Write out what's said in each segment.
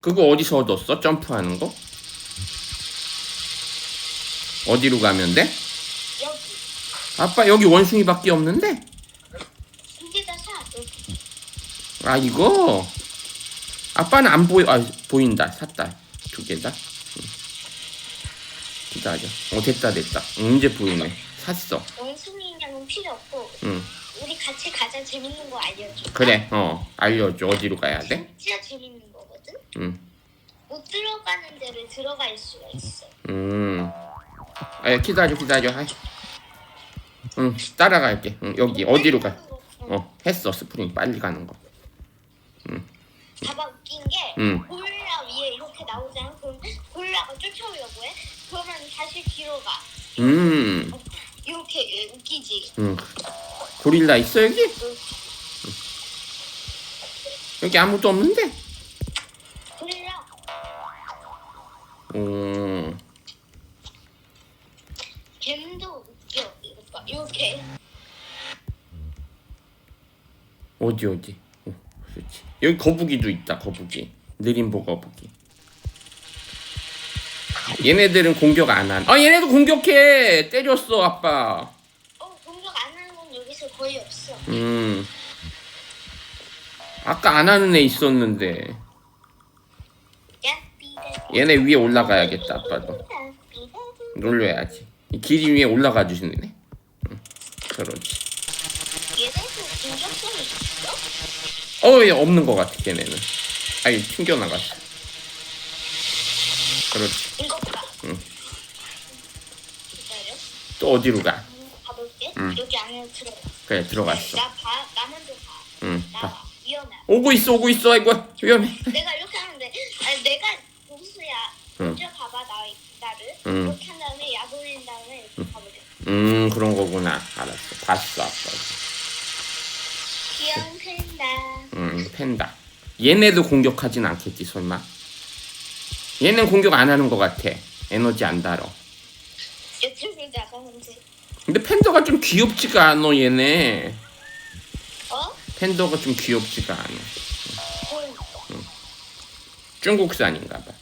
그거 어디서 얻었어? 점프하는 거? 어디로 가면 돼? 여기. 아빠 여기 원숭이밖에 없는데? 두개 다 사. 여기. 아 이거? 아빠는 안 보여. 아 보인다. 샀다. 두 개다. 응. 기다려. 어 됐다 됐다. 응, 이제 보이네. 샀어. 원숭이 인형은 필요 없고 응. 우리 같이 가장 재밌는 거 알려줘. 그래. 어 알려줘. 어디로 가야 돼? 진짜 재밌는 거거든. 응. 못 들어가는 데를 들어갈 수가 있어. 음. 아 기다려 기다려. 아이. 응 따라갈게. 응, 여기 어디로 가? 어. 어 했어 스프링 빨리 가는 거. 봐봐 웃긴 게 응. 고릴라 위에 이렇게 나오잖아. 그럼 고릴라가 쫓아오려고 해. 그러면 다시 뒤로 가. 음. 이렇게 예, 웃기지. 음. 고릴라 있어 여기? 응. 여기 아무도 없는데? 고릴라 음. 뱀도 웃겨. 이거 이렇게 어디 어디? 어, 그렇지. 여기 거북이도 있다. 거북이. 느림보 거북이. 얘네들은 공격 안 한. 아 얘네도 공격해. 때렸어 아빠. 어 공격 안 하는 건 여기서 거의 없어. 음. 아까 안 하는 애 있었는데. 얘네 위에 올라가야겠다 아빠도. 놀려야지. 이길 위에 올라가 주시네. 응. 얘네도 공격성이 있어? 어, 얘 없는 것 같아, 걔네는. 아이, 튕겨 나갔어. 그렇지. 이거 또 어디로 가? 가볼게. 응. 여기 안에 들어가. 그래, 들어갔어. 나 봐. 나 먼저 봐. 응. 나 봐. 봐. 위험해. 오고 있어, 오고 있어. 아이고, 위험해. 내가 이렇게 하는데 아니 내가 보수야. 응. 먼저 봐봐 나 나를. 응. 이렇게 한 다음에 약 올린 다음에 이렇게 가보자. 음, 그런 거구나. 알았어. 봤어, 아빠. 귀여운 팬다. 음, 팬다. 얘네도 공격하진 않겠지, 설마? 얘는 공격 안 하는 것 같아. 에너지 안 달어. 이쪽으로 나가는데. 근데 팬더가 좀 귀엽지가 않아, 얘네. 어? 팬더가 좀 귀엽지가 않아. 뭘? 중국산인가 봐.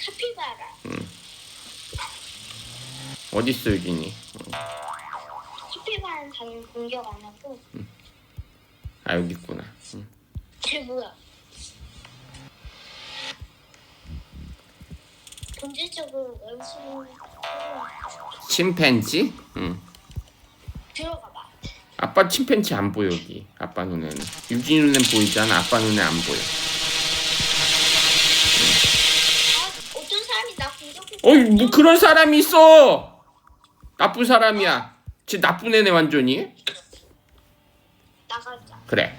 카피바라. 어딨어, 유진이? 카피바라는 당연히 공격 안 하고. 아, 여기 있구나. 응. 쟤 뭐야? 본질적으로 원숭이 침팬지? 응. 들어가 봐. 아빠 침팬지 안 보여 여기 아빠 눈에는 유진이 눈엔 보이잖아 아빠 눈에 안 보여 아, 어떤 사람이 나 공격해? 어이 뭐 그런 사람이 있어 나쁜 사람이야 쟤 나쁜 애네 완전히 나가자. 그래